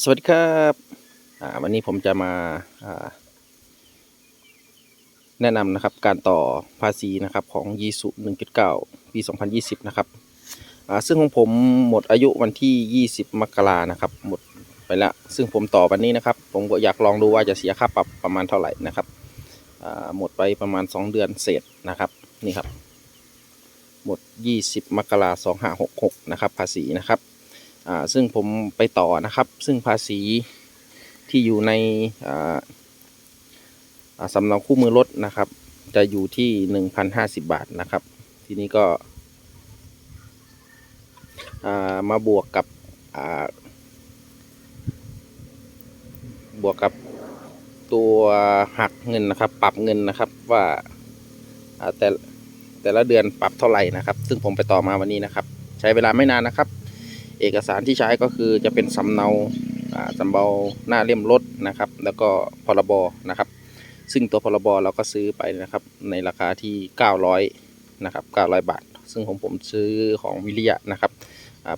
สวัสดีครับวันนี้ผมจะมาแนะนำนะครับการต่อภาษีนะครับของยีสุ1.9 ปี 2020 นะครับซึ่งของผมหมดอายุวันที่ 20 มกรานะครับ หมดไปแล้ว ซึ่งผมต่อวันนี้นะครับ ผมก็อยากลองดูว่าจะเสียค่าปรับประมาณเท่าไหร่นะครับหมดไปประมาณ 2 เดือนเศษนะครับนี่ครับ หมด 20 มกราคม2566 นะครับ ภาษีนะครับ อ่าซึ่งผมไปต่อนะครับ ซึ่งภาษีที่อยู่ในอ่าสำเนาคู่มือรถนะครับ จะอยู่ที่หนึ่งพันห้าสิบบาทนะครับ ทีนี้ก็มาบวกกับบวกกับตัวหักเงินนะครับ ปรับเงินนะครับว่าแต่แต่ละเดือนปรับเท่าไหร่นะครับ ซึ่งผมไปต่อมาวันนี้นะครับ ใช้เวลาไม่นานนะครับ เอกสารที่ใช้ก็คือจะเป็นสำเนาสำเนาหน้าเล่มรถนะครับ แล้วก็พรบนะครับ ซึ่งตัวพรบเราก็ซื้อไปนะครับ ในราคาที่ 900นะครับ900 บาท ซึ่งของผมซื้อของวิริยะนะครับ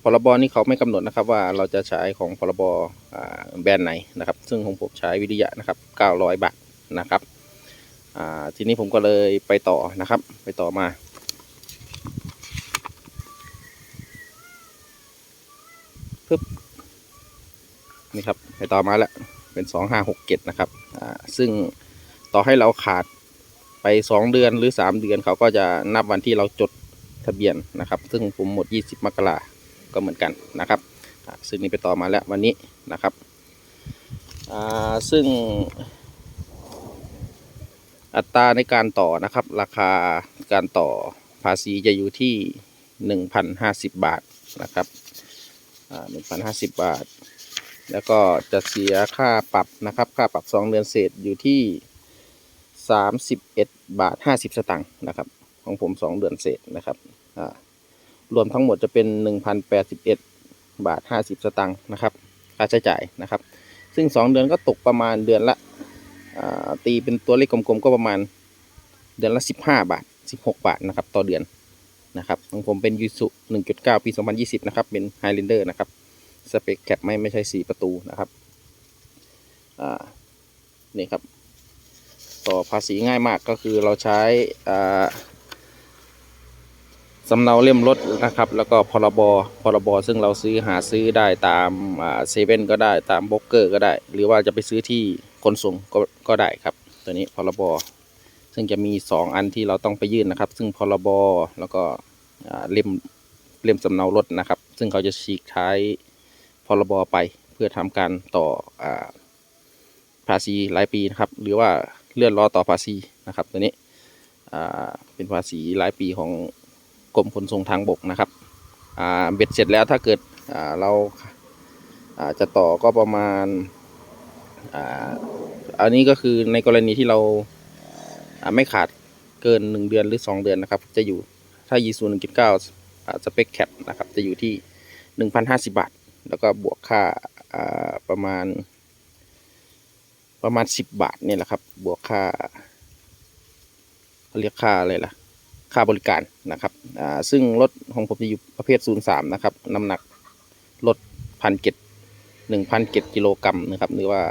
พรบนี่เขาไม่กำหนดนะครับว่าเราจะใช้ของพรบแบรนด์ไหนนะครับ ซึ่งของผมใช้วิริยะนะครับ 900 บาทนะครับทีนี้ผมก็เลยไปต่อนะครับ ไปต่อมา นี่ครับไปต่อมาแล้วเป็นสองห้าหกเจ็ดนะครับอ่าซึ่งต่อให้เราขาดไปสองเดือนหรือสามเดือนเขาก็จะนับวันที่เราจดทะเบียนนะครับ ซึ่งผมหมดยี่สิบมกราก็เหมือนกันนะครับซึ่งนี่ไปต่อมาแล้ววันนี้นะครับอ่าซึ่งอัตราในการต่อนะครับ ราคาการต่อภาษีจะอยู่ที่หนึ่งพันห้าสิบบาทนะครับหนึ่งพันห้าสิบบาท แล้วก็จะเสียค่าปรับนะครับ ค่าปรับสองเดือนเศษอยู่ที่สามสิบเอ็ดบาทห้าสิบสตางค์นะครับ ของผมสองเดือนเศษนะครับรวมทั้งหมดจะเป็นหนึ่งพันแปดสิบเอ็ดบาทห้าสิบสตางค์นะครับ ค่าใช้จ่ายนะครับ ซึ่งสองเดือนก็ตกประมาณเดือนละตีเป็นตัวเลขกลมๆก็ประมาณเดือนละสิบห้าบาทสิบหกบาทนะครับ ต่อเดือนนะครับของผมเป็นยูสุหนึ่งจุดเก้าปีสองพันยี่สิบนะครับ เป็นไฮเลนเดอร์นะครับ เปคแคปไม่ไม่ใช่สีประตูนะครับอ่านี่ครับ ต่อภาษีง่ายมากก็คือเราใช้อ่าสำเนาเล่มรถนะครับ แล้วก็พรบพรบซึ่งเราซื้อหาซื้อได้ตามอ่าเซเว่นก็ได้ตามบล็อกเกอร์ก็ได้ หรือว่าจะไปซื้อที่ขนส่งก็ก็ได้ครับ ตัวนี้พรบซึ่งจะมีสองอันที่เราต้องไปยื่นนะครับ ซึ่งพรบแล้วก็เล่มเล่มสำเนารถนะครับ ซึ่งเขาจะฉีกท้ พรบไปเพื่อทำการต่ออภาษีรายปีนะครับ หรือว่าเลื่อนรอต่อภาษีนะครับตัวนี้เป็นภาษีรายปีของกรมขนส่งทางบกนะครับเบ็ดเสร็จแล้วถ้าเกิดเราจะต่อก็ประมาณอันนี้ก็คือในกรณีที่เราไม่ขาดเกิน 1 เดือนหรือ 2 เดือนนะครับ จะอยู่ถ้ายีซู1.9สเปคแคปนะครับ จะอยู่ที่ 1,050 บาท แล้วก็บวกค่าประมาณ ประมาณสิบบาทนี่แหละครับ บวกค่าเขาเรียกค่าอะไรล่ะ ค่าบริการนะครับซึ่งรถของผมจะอยู่ประเภท 03 นะครับ น้ำหนักรถพันเจ็ดหนึ่งพันเจ็ดกิโลกรัมนะครับ หรือว่า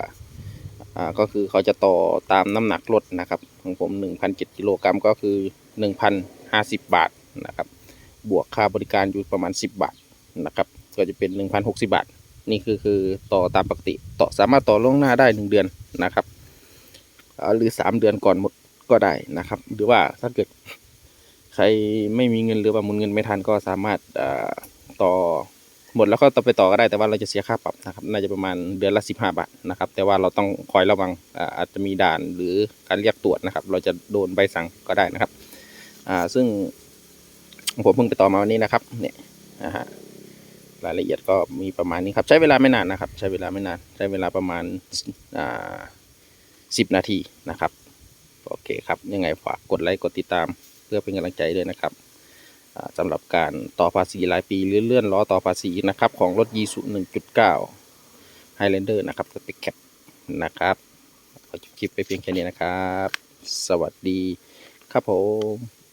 อ่าก็คือเขาจะต่อตามน้ำหนักรถนะครับ ของผมหนึ่งพันเจ็ดกิโลกรัมก็คือหนึ่งพันห้าสิบบาทนะครับ บวกค่าบริการอยู่ประมาณสิบบาทนะครับ ก็จะเป็นหนึ่งพันหกสิบาท นี่คือคือต่อตามปกติ ต่อสามารถต่อล่วงหน้าได้หนึ่งเดือนนะครับหรือสามเดือนก่อนหมดก็ได้นะครับ หรือว่าถ้าเกิดใครไม่มีเงินหรือว่าหมุนเงินไม่ทันก็สามารถต่อหมดแล้วก็ต่อไปต่อก็ได้แต่ว่าเราจะเสียค่าปรับนะครับน่าจะประมาณเดือนละสิบห้าบาทนะครับ แต่ว่าเราต้องคอยระวังอาจจะมีด่านหรือการเรียกตรวจนะครับ เราจะโดนใบสั่งก็ได้นะครับซึ่งผมเพิ่งไปต่อมาวันนี้นะครับเนี่ยนะฮะ รายละเอียดก็มีประมาณนี้ครับ ใช้เวลาไม่นานนะครับ ใช้เวลาไม่นาน ใช้เวลาประมาณอ่าสิบนาทีนะครับ โอเคครับ ยังไงฝากกดไลค์กดติดตามเพื่อเป็นกำลังใจด้วยนะครับอ่าสำหรับการต่อภาษีรายปีหรือเลื่อนล้อต่อภาษีนะครับ ของรถยีสุ1.9 Highlander นะครับสเปคแคปนะครับขอจบคลิปไปเพียงแค่นี้นะครับ สวัสดีครับผม